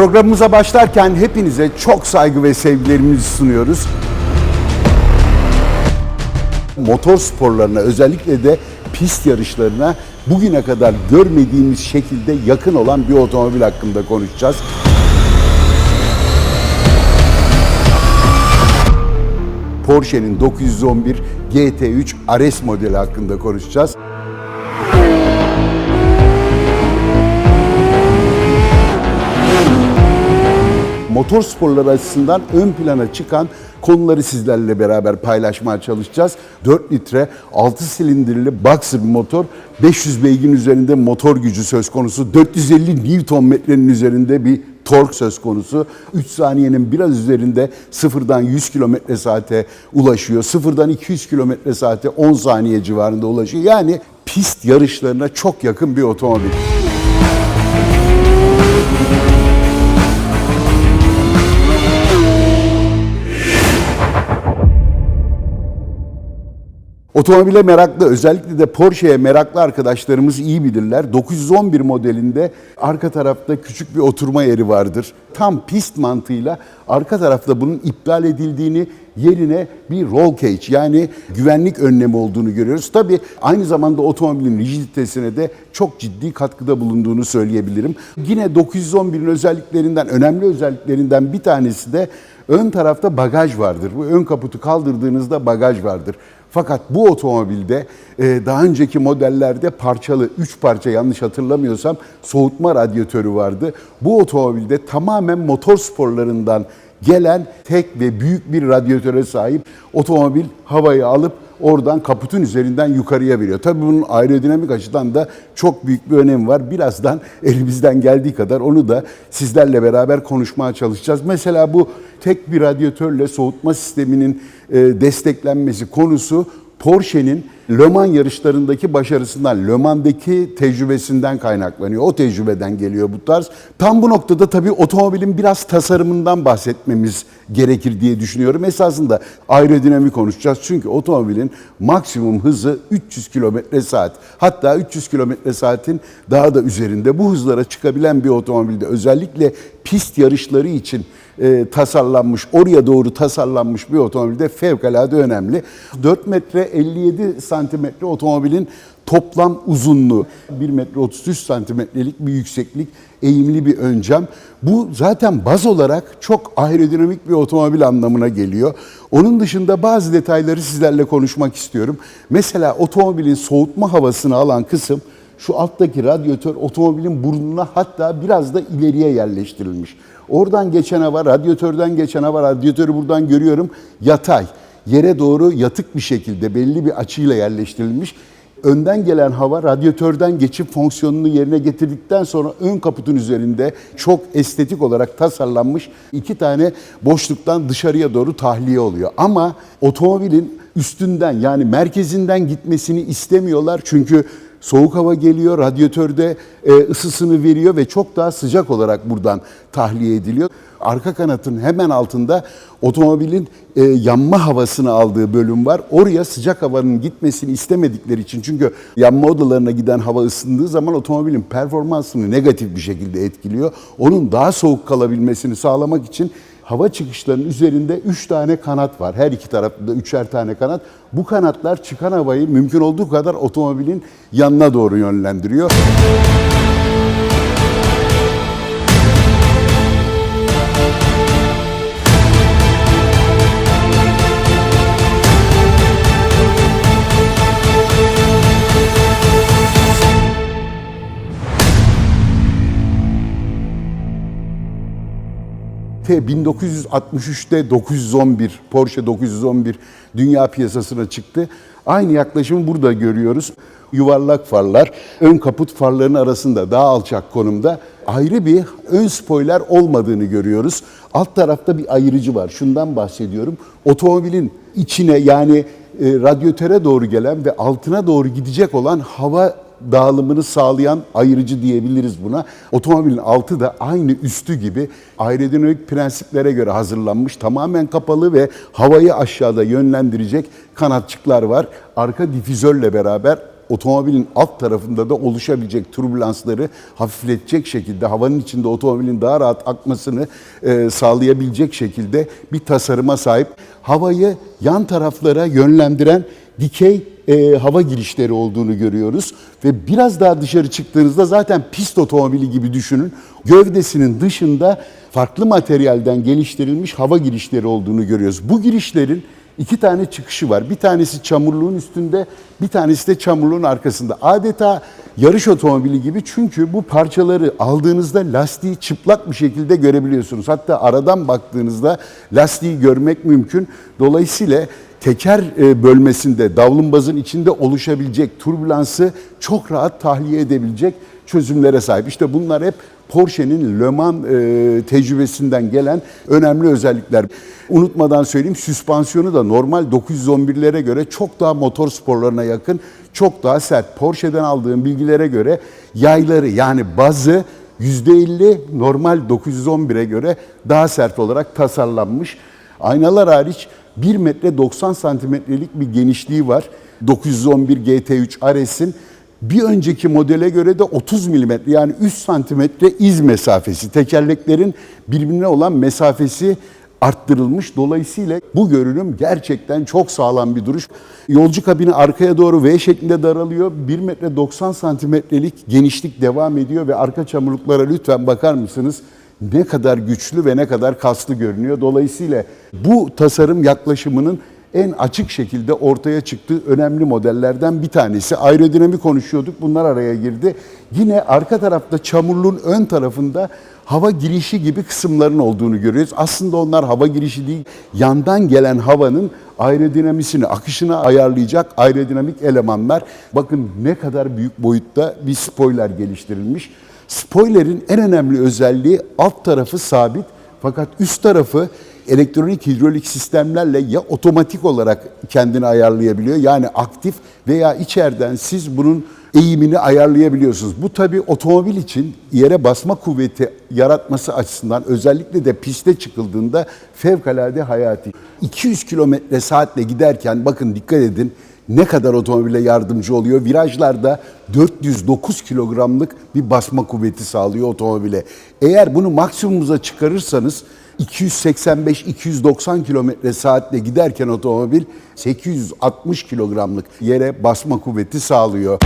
Programımıza başlarken hepinize çok saygı ve sevgilerimizi sunuyoruz. Motor sporlarına özellikle de pist yarışlarına bugüne kadar görmediğimiz şekilde yakın olan bir otomobil hakkında konuşacağız. Porsche'nin 911 GT3 RS modeli hakkında konuşacağız. Motor sporları açısından ön plana çıkan konuları sizlerle beraber paylaşmaya çalışacağız. 4 litre 6 silindirli boxer motor, 500 beygirin üzerinde motor gücü söz konusu, 450 Newton metrenin üzerinde bir tork söz konusu. 3 saniyenin biraz üzerinde sıfırdan 100 kilometre saate ulaşıyor. Sıfırdan 200 kilometre saate 10 saniye civarında ulaşıyor. Yani pist yarışlarına çok yakın bir otomobil. Otomobile meraklı, özellikle de Porsche'ye meraklı arkadaşlarımız iyi bilirler. 911 modelinde arka tarafta küçük bir oturma yeri vardır. Tam pist mantığıyla arka tarafta bunun iptal edildiğini, yerine bir roll cage yani güvenlik önlemi olduğunu görüyoruz. Tabii aynı zamanda otomobilin rigiditesine de çok ciddi katkıda bulunduğunu söyleyebilirim. Yine 911'in özelliklerinden, önemli özelliklerinden bir tanesi de ön tarafta bagaj vardır. Bu ön kaputu kaldırdığınızda bagaj vardır. Fakat bu otomobilde e, daha önceki modellerde parçalı, 3 parça yanlış hatırlamıyorsam soğutma radyatörü vardı. Bu otomobilde tamamen motor sporlarından gelen tek ve büyük bir radyatöre sahip otomobil havayı alıp oradan kaputun üzerinden yukarıya veriyor. Tabii bunun aerodinamik açıdan da çok büyük bir önemi var. Birazdan elimizden geldiği kadar onu da sizlerle beraber konuşmaya çalışacağız. Mesela bu tek bir radyatörle soğutma sisteminin e, desteklenmesi konusu Porsche'nin Le Mans yarışlarındaki başarısından, Le Mans'daki tecrübesinden kaynaklanıyor. O tecrübeden geliyor bu tarz. Tam bu noktada tabii otomobilin biraz tasarımından bahsetmemiz gerekir diye düşünüyorum. Esasında aerodinamik konuşacağız. Çünkü otomobilin maksimum hızı 300 km saat. Hatta 300 km saatin daha da üzerinde. Bu hızlara çıkabilen bir otomobilde özellikle pist yarışları için e, tasarlanmış, oraya doğru tasarlanmış bir otomobilde fevkalade önemli. 4 metre 57 santimetre otomobilin toplam uzunluğu. 1 metre 33 santimetrelik bir yükseklik, eğimli bir ön cam. Bu zaten baz olarak çok aerodinamik bir otomobil anlamına geliyor. Onun dışında bazı detayları sizlerle konuşmak istiyorum. Mesela otomobilin soğutma havasını alan kısım şu alttaki radyatör otomobilin burnuna hatta biraz da ileriye yerleştirilmiş. Oradan geçen hava, radyatörden geçen hava, radyatörü buradan görüyorum yatay. Yere doğru yatık bir şekilde belli bir açıyla yerleştirilmiş. Önden gelen hava radyatörden geçip fonksiyonunu yerine getirdikten sonra ön kaputun üzerinde çok estetik olarak tasarlanmış iki tane boşluktan dışarıya doğru tahliye oluyor. Ama otomobilin üstünden yani merkezinden gitmesini istemiyorlar çünkü soğuk hava geliyor, radyatörde e, ısısını veriyor ve çok daha sıcak olarak buradan tahliye ediliyor. Arka kanatın hemen altında otomobilin e, yanma havasını aldığı bölüm var. Oraya sıcak havanın gitmesini istemedikleri için çünkü yanma odalarına giden hava ısındığı zaman otomobilin performansını negatif bir şekilde etkiliyor. Onun daha soğuk kalabilmesini sağlamak için hava çıkışlarının üzerinde 3 tane kanat var. Her iki tarafta da üçer tane kanat. Bu kanatlar çıkan havayı mümkün olduğu kadar otomobilin yanına doğru yönlendiriyor. 1963'te 911 Porsche 911 dünya piyasasına çıktı. Aynı yaklaşımı burada görüyoruz. Yuvarlak farlar, ön kaput farlarının arasında daha alçak konumda ayrı bir ön spoiler olmadığını görüyoruz. Alt tarafta bir ayırıcı var. Şundan bahsediyorum. Otomobilin içine yani e, radyatöre doğru gelen ve altına doğru gidecek olan hava dağılımını sağlayan ayırıcı diyebiliriz buna. Otomobilin altı da aynı üstü gibi aerodinamik prensiplere göre hazırlanmış. Tamamen kapalı ve havayı aşağıda yönlendirecek kanatçıklar var. Arka difüzörle beraber otomobilin alt tarafında da oluşabilecek türbülansları hafifletecek şekilde havanın içinde otomobilin daha rahat akmasını e, sağlayabilecek şekilde bir tasarıma sahip. Havayı yan taraflara yönlendiren dikey e, hava girişleri olduğunu görüyoruz ve biraz daha dışarı çıktığınızda zaten pist otomobili gibi düşünün. Gövdesinin dışında farklı materyalden geliştirilmiş hava girişleri olduğunu görüyoruz. Bu girişlerin iki tane çıkışı var. Bir tanesi çamurluğun üstünde, bir tanesi de çamurluğun arkasında. Adeta yarış otomobili gibi çünkü bu parçaları aldığınızda lastiği çıplak bir şekilde görebiliyorsunuz. Hatta aradan baktığınızda lastiği görmek mümkün. Dolayısıyla teker e, bölmesinde, davlumbazın içinde oluşabilecek türbülansı çok rahat tahliye edebilecek çözümlere sahip. İşte bunlar hep Porsche'nin Le Mans e, tecrübesinden gelen önemli özellikler. Unutmadan söyleyeyim süspansiyonu da normal 911'lere göre çok daha motor sporlarına yakın, çok daha sert. Porsche'den aldığım bilgilere göre yayları yani bazı %50 normal 911'e göre daha sert olarak tasarlanmış. Aynalar hariç 1 metre 90 santimetrelik bir genişliği var. 911 GT3 RS'in bir önceki modele göre de 30 milimetre yani 3 santimetre iz mesafesi. Tekerleklerin birbirine olan mesafesi arttırılmış. Dolayısıyla bu görünüm gerçekten çok sağlam bir duruş. Yolcu kabini arkaya doğru V şeklinde daralıyor. 1 metre 90 santimetrelik genişlik devam ediyor ve arka çamurluklara lütfen bakar mısınız? Ne kadar güçlü ve ne kadar kaslı görünüyor. Dolayısıyla bu tasarım yaklaşımının en açık şekilde ortaya çıktığı önemli modellerden bir tanesi. Aerodinamik konuşuyorduk, bunlar araya girdi. Yine arka tarafta çamurluğun ön tarafında hava girişi gibi kısımların olduğunu görüyoruz. Aslında onlar hava girişi değil, yandan gelen havanın aerodinamisini, akışını ayarlayacak aerodinamik elemanlar. Bakın ne kadar büyük boyutta bir spoiler geliştirilmiş. Spoiler'in en önemli özelliği alt tarafı sabit fakat üst tarafı elektronik hidrolik sistemlerle ya otomatik olarak kendini ayarlayabiliyor yani aktif veya içeriden siz bunun eğimini ayarlayabiliyorsunuz. Bu tabi otomobil için yere basma kuvveti yaratması açısından özellikle de piste çıkıldığında fevkalade hayati. 200 kilometre saatle giderken bakın dikkat edin ne kadar otomobile yardımcı oluyor. Virajlarda 409 kilogramlık bir basma kuvveti sağlıyor otomobile. Eğer bunu maksimumuza çıkarırsanız 285-290 kilometre saatle giderken otomobil 860 kilogramlık yere basma kuvveti sağlıyor.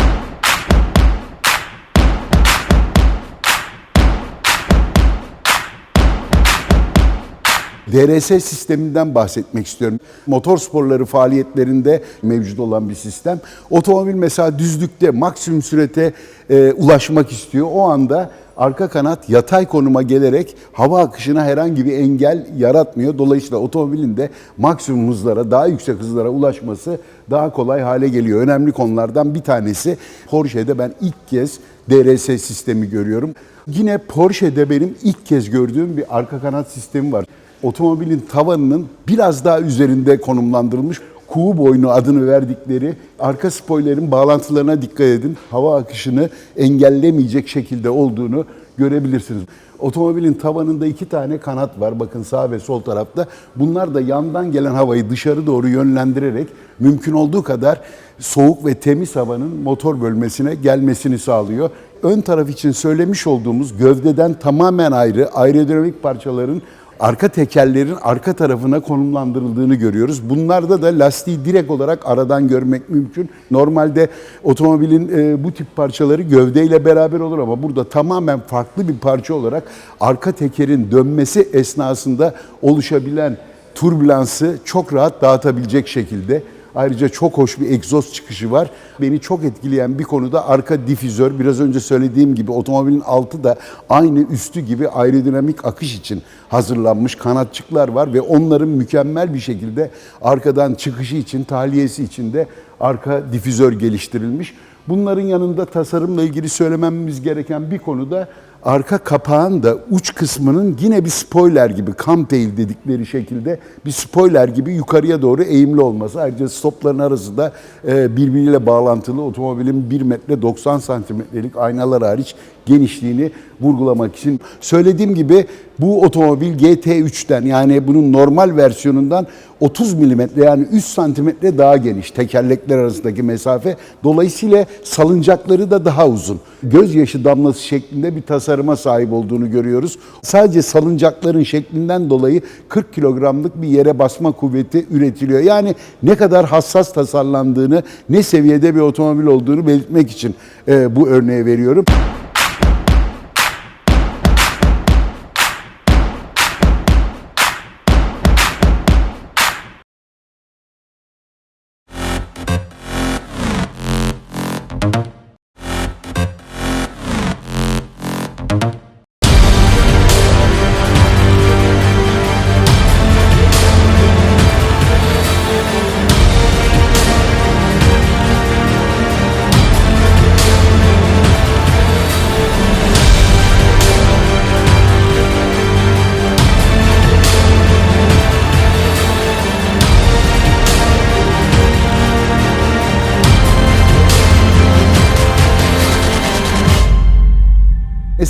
DRS sisteminden bahsetmek istiyorum. Motor sporları faaliyetlerinde mevcut olan bir sistem. Otomobil mesela düzlükte maksimum sürete e, ulaşmak istiyor. O anda arka kanat yatay konuma gelerek hava akışına herhangi bir engel yaratmıyor. Dolayısıyla otomobilin de maksimum hızlara, daha yüksek hızlara ulaşması daha kolay hale geliyor. Önemli konulardan bir tanesi Porsche'de ben ilk kez DRS sistemi görüyorum. Yine Porsche'de benim ilk kez gördüğüm bir arka kanat sistemi var otomobilin tavanının biraz daha üzerinde konumlandırılmış kuğu boynu adını verdikleri arka spoilerin bağlantılarına dikkat edin. Hava akışını engellemeyecek şekilde olduğunu görebilirsiniz. Otomobilin tavanında iki tane kanat var bakın sağ ve sol tarafta. Bunlar da yandan gelen havayı dışarı doğru yönlendirerek mümkün olduğu kadar soğuk ve temiz havanın motor bölmesine gelmesini sağlıyor. Ön taraf için söylemiş olduğumuz gövdeden tamamen ayrı aerodinamik parçaların arka tekerlerin arka tarafına konumlandırıldığını görüyoruz. Bunlarda da lastiği direkt olarak aradan görmek mümkün. Normalde otomobilin e, bu tip parçaları gövdeyle beraber olur ama burada tamamen farklı bir parça olarak arka tekerin dönmesi esnasında oluşabilen türbülansı çok rahat dağıtabilecek şekilde Ayrıca çok hoş bir egzoz çıkışı var. Beni çok etkileyen bir konu da arka difüzör. Biraz önce söylediğim gibi otomobilin altı da aynı üstü gibi aerodinamik akış için hazırlanmış kanatçıklar var ve onların mükemmel bir şekilde arkadan çıkışı için, tahliyesi için de arka difüzör geliştirilmiş. Bunların yanında tasarımla ilgili söylememiz gereken bir konu da arka kapağın da uç kısmının yine bir spoiler gibi, campail dedikleri şekilde bir spoiler gibi yukarıya doğru eğimli olması. Ayrıca stopların arası da e, birbiriyle bağlantılı otomobilin 1 metre 90 santimetrelik aynalar hariç genişliğini vurgulamak için. Söylediğim gibi bu otomobil GT3'ten yani bunun normal versiyonundan 30 milimetre yani 3 santimetre daha geniş tekerlekler arasındaki mesafe. Dolayısıyla salıncakları da daha uzun. Gözyaşı damlası şeklinde bir tasarıma sahip olduğunu görüyoruz. Sadece salıncakların şeklinden dolayı 40 kilogramlık bir yere basma kuvveti üretiliyor. Yani ne kadar hassas tasarlandığını, ne seviyede bir otomobil olduğunu belirtmek için e, bu örneği veriyorum.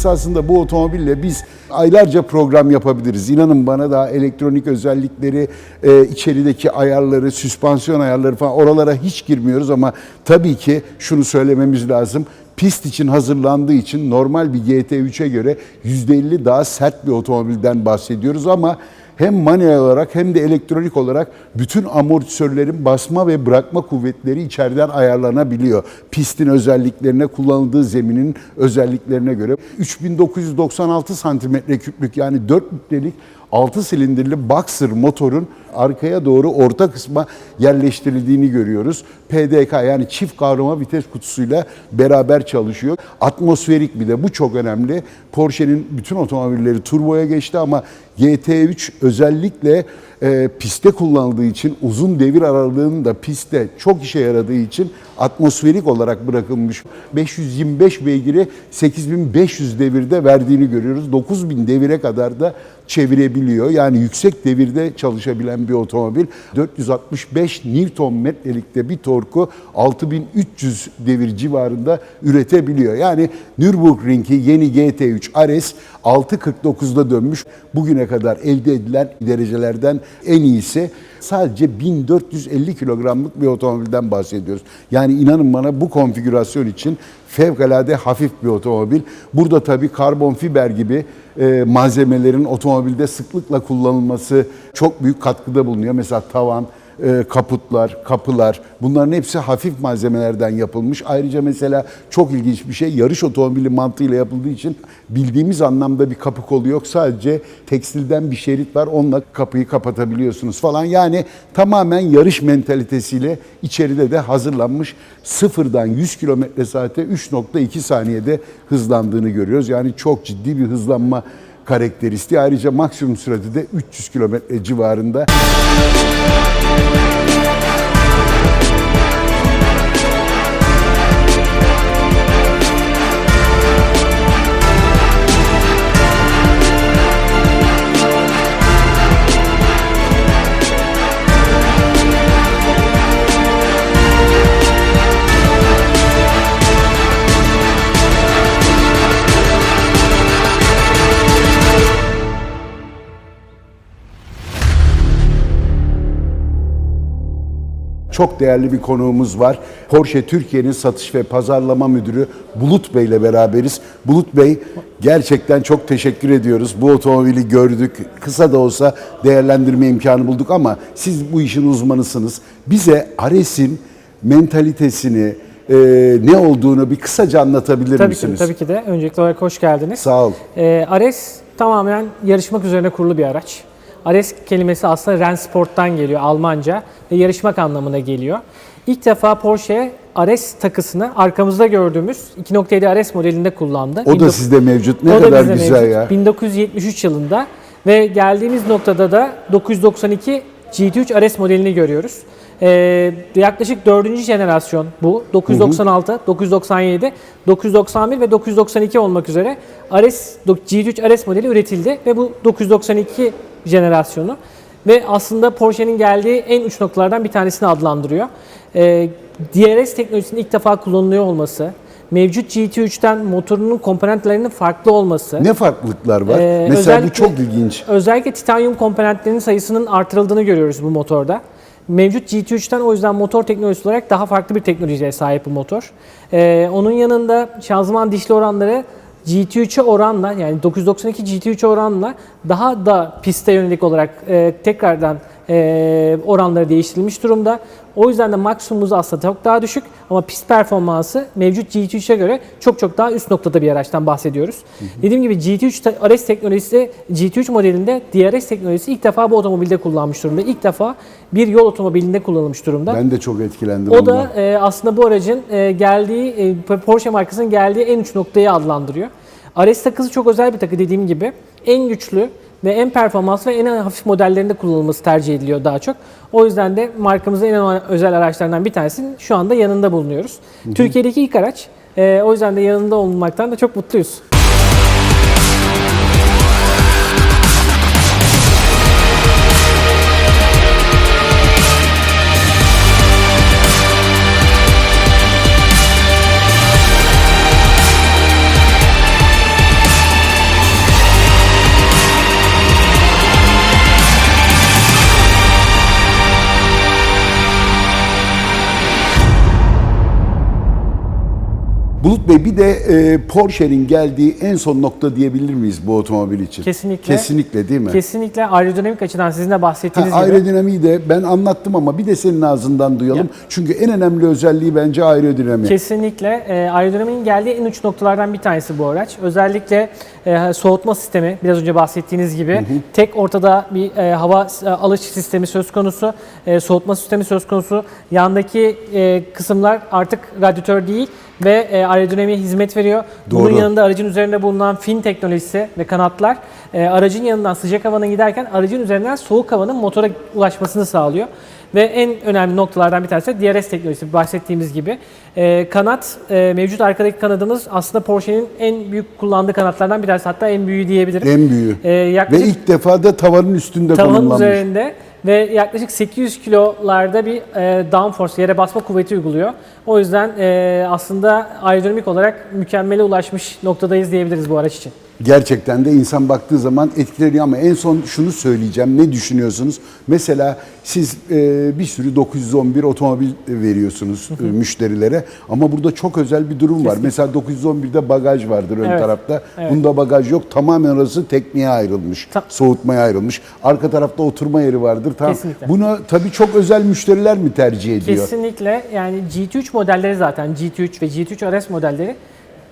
Esasında bu otomobille biz aylarca program yapabiliriz. İnanın bana daha elektronik özellikleri, e, içerideki ayarları, süspansiyon ayarları falan oralara hiç girmiyoruz ama tabii ki şunu söylememiz lazım. Pist için hazırlandığı için normal bir GT3'e göre %50 daha sert bir otomobilden bahsediyoruz ama hem manuel olarak hem de elektronik olarak bütün amortisörlerin basma ve bırakma kuvvetleri içeriden ayarlanabiliyor. Pistin özelliklerine, kullanıldığı zeminin özelliklerine göre. 3996 santimetre küplük yani 4 litrelik 6 silindirli Boxer motorun arkaya doğru orta kısma yerleştirildiğini görüyoruz. PDK yani çift kavrama vites kutusuyla beraber çalışıyor. Atmosferik bir de bu çok önemli. Porsche'nin bütün otomobilleri turboya geçti ama GT3 özellikle e, pistte kullanıldığı için uzun devir aralığının da pistte çok işe yaradığı için atmosferik olarak bırakılmış 525 beygiri 8500 devirde verdiğini görüyoruz. 9000 devire kadar da çevirebiliyor. Yani yüksek devirde çalışabilen bir otomobil. 465 Newton metrelikte bir torku 6300 devir civarında üretebiliyor. Yani Nürburgring'i yeni GT3 RS 6.49'da dönmüş. Bugüne kadar elde edilen derecelerden en iyisi. Sadece 1450 kilogramlık bir otomobilden bahsediyoruz. Yani inanın bana bu konfigürasyon için fevkalade hafif bir otomobil. Burada tabii karbon fiber gibi e, malzemelerin otomobilde sıklıkla kullanılması çok büyük katkıda bulunuyor. Mesela tavan, e, kaputlar, kapılar bunların hepsi hafif malzemelerden yapılmış. Ayrıca mesela çok ilginç bir şey yarış otomobili mantığıyla yapıldığı için bildiğimiz anlamda bir kapı kolu yok. Sadece tekstilden bir şerit var onunla kapıyı kapatabiliyorsunuz falan. Yani tamamen yarış mentalitesiyle içeride de hazırlanmış sıfırdan 100 kilometre saate 3.2 saniyede hızlandığını görüyoruz. Yani çok ciddi bir hızlanma karakteristiği. Ayrıca maksimum sürati de 300 kilometre civarında. Çok değerli bir konuğumuz var. Porsche Türkiye'nin satış ve pazarlama müdürü Bulut Bey ile beraberiz. Bulut Bey gerçekten çok teşekkür ediyoruz. Bu otomobili gördük. Kısa da olsa değerlendirme imkanı bulduk ama siz bu işin uzmanısınız. Bize Ares'in mentalitesini, e, ne olduğunu bir kısaca anlatabilir Tabii ki, misiniz? tabii ki de. Öncelikli olarak hoş geldiniz. Sağ ol. Ee, Ares tamamen yarışmak üzerine kurulu bir araç. Ares kelimesi aslında Rennsport'tan geliyor Almanca ve yarışmak anlamına geliyor. İlk defa Porsche Ares takısını arkamızda gördüğümüz 2.7 Ares modelinde kullandı. O da 19- sizde mevcut. Ne O da kadar güzel mevcut. ya. 1973 yılında ve geldiğimiz noktada da 992 GT3 Ares modelini görüyoruz. Ee, yaklaşık 4. jenerasyon bu. 996, 997, 991 ve 992 olmak üzere Ares, G3 Ares modeli üretildi ve bu 992 jenerasyonu ve aslında Porsche'nin geldiği en uç noktalardan bir tanesini adlandırıyor. Ee, DRS teknolojisinin ilk defa kullanılıyor olması, mevcut GT3'ten motorunun komponentlerinin farklı olması, Ne farklılıklar var? Ee, Mesela bu çok ilginç. Özellikle titanyum komponentlerinin sayısının artırıldığını görüyoruz bu motorda. Mevcut GT3'ten o yüzden motor teknolojisi olarak daha farklı bir teknolojiye sahip bu motor. Ee, onun yanında şanzıman dişli oranları GT3'e oranla yani 992 GT3 oranla daha da piste yönelik olarak e, tekrardan e, oranları değiştirilmiş durumda. O yüzden de maksimum hızı aslında çok daha düşük ama pist performansı mevcut GT3'e göre çok çok daha üst noktada bir araçtan bahsediyoruz. Dediğim gibi GT3 te- RS teknolojisi GT3 modelinde DRS teknolojisi ilk defa bu otomobilde kullanmış durumda. İlk defa bir yol otomobilinde kullanılmış durumda. Ben de çok etkilendim O bundan. da e, aslında bu aracın e, geldiği, e, Porsche markasının geldiği en uç noktayı adlandırıyor. RS takısı çok özel bir takı dediğim gibi. En güçlü ve en performanslı ve en hafif modellerinde kullanılması tercih ediliyor daha çok. O yüzden de markamızın en özel araçlarından bir tanesinin şu anda yanında bulunuyoruz. Türkiye'deki ilk araç. E, o yüzden de yanında olmaktan da çok mutluyuz. Bulut Bey bir de e, Porsche'nin geldiği en son nokta diyebilir miyiz bu otomobil için? Kesinlikle. Kesinlikle değil mi? Kesinlikle aerodinamik açıdan sizin de Ha, bahsettiğiniz gibi. aerodinamiği de ben anlattım ama bir de senin ağzından duyalım. Çünkü en önemli özelliği bence aerodinami. Kesinlikle. E, aerodinamiğin geldiği en uç noktalardan bir tanesi bu araç. Özellikle e, soğutma sistemi, biraz önce bahsettiğiniz gibi tek ortada bir e, hava e, alış sistemi söz konusu, e, soğutma sistemi söz konusu. Yandaki e, kısımlar artık radyatör değil ve e, aerodinamiğe hizmet veriyor. Bunun Doğru. yanında aracın üzerinde bulunan fin teknolojisi ve kanatlar e, aracın yanından sıcak havanın giderken aracın üzerinden soğuk havanın motora ulaşmasını sağlıyor. Ve en önemli noktalardan bir tanesi de DRS teknolojisi bahsettiğimiz gibi. Ee, kanat, e, mevcut arkadaki kanadımız aslında Porsche'nin en büyük kullandığı kanatlardan bir tanesi. Hatta en büyüğü diyebilirim. En büyüğü. Ve yaklaşık ilk defa da tavanın üstünde tavanın konumlanmış. üzerinde ve yaklaşık 800 kilolarda bir e, downforce, yere basma kuvveti uyguluyor. O yüzden e, aslında aerodinamik olarak mükemmele ulaşmış noktadayız diyebiliriz bu araç için. Gerçekten de insan baktığı zaman etkileniyor ama en son şunu söyleyeceğim. Ne düşünüyorsunuz? Mesela siz e, bir sürü 911 otomobil veriyorsunuz e, müşterilere ama burada çok özel bir durum var. Mesela 911'de bagaj vardır ön Evet, tarafta. evet. Bunda bagaj yok. Tamamen orası tekniğe ayrılmış. Ta- soğutmaya ayrılmış. Arka tarafta oturma yeri vardır. Tamam. Kesinlikle. Bunu tabii çok özel müşteriler mi tercih ediyor? Kesinlikle yani GT3 modelleri zaten GT3 ve GT3 RS modelleri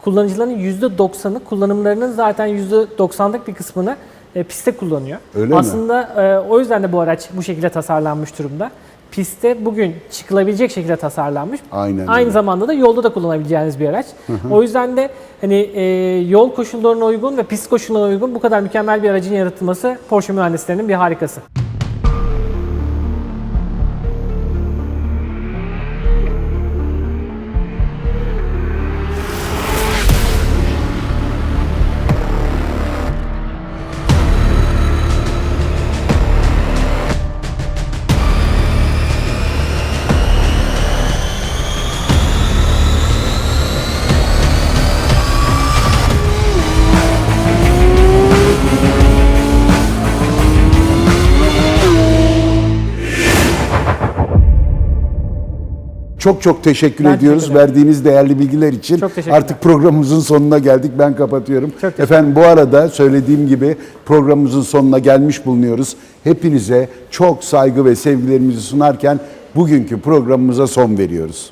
kullanıcıların %90'ı kullanımlarının zaten %90'lık bir kısmını e, pistte kullanıyor. Öyle mi? Aslında e, o yüzden de bu araç bu şekilde tasarlanmış durumda. Pistte bugün çıkılabilecek şekilde tasarlanmış. Aynen Aynı öyle. zamanda da yolda da kullanabileceğiniz bir araç. O yüzden de hani e, yol koşullarına uygun ve pist koşullarına uygun bu kadar mükemmel bir aracın yaratılması Porsche mühendislerinin bir harikası. Çok çok teşekkür Ben ediyoruz teşekkür ederim. verdiğiniz değerli bilgiler için. Çok. Artık programımızın sonuna geldik. Ben kapatıyorum. Efendim bu arada söylediğim gibi programımızın sonuna gelmiş bulunuyoruz. Hepinize çok saygı ve sevgilerimizi sunarken bugünkü programımıza son veriyoruz.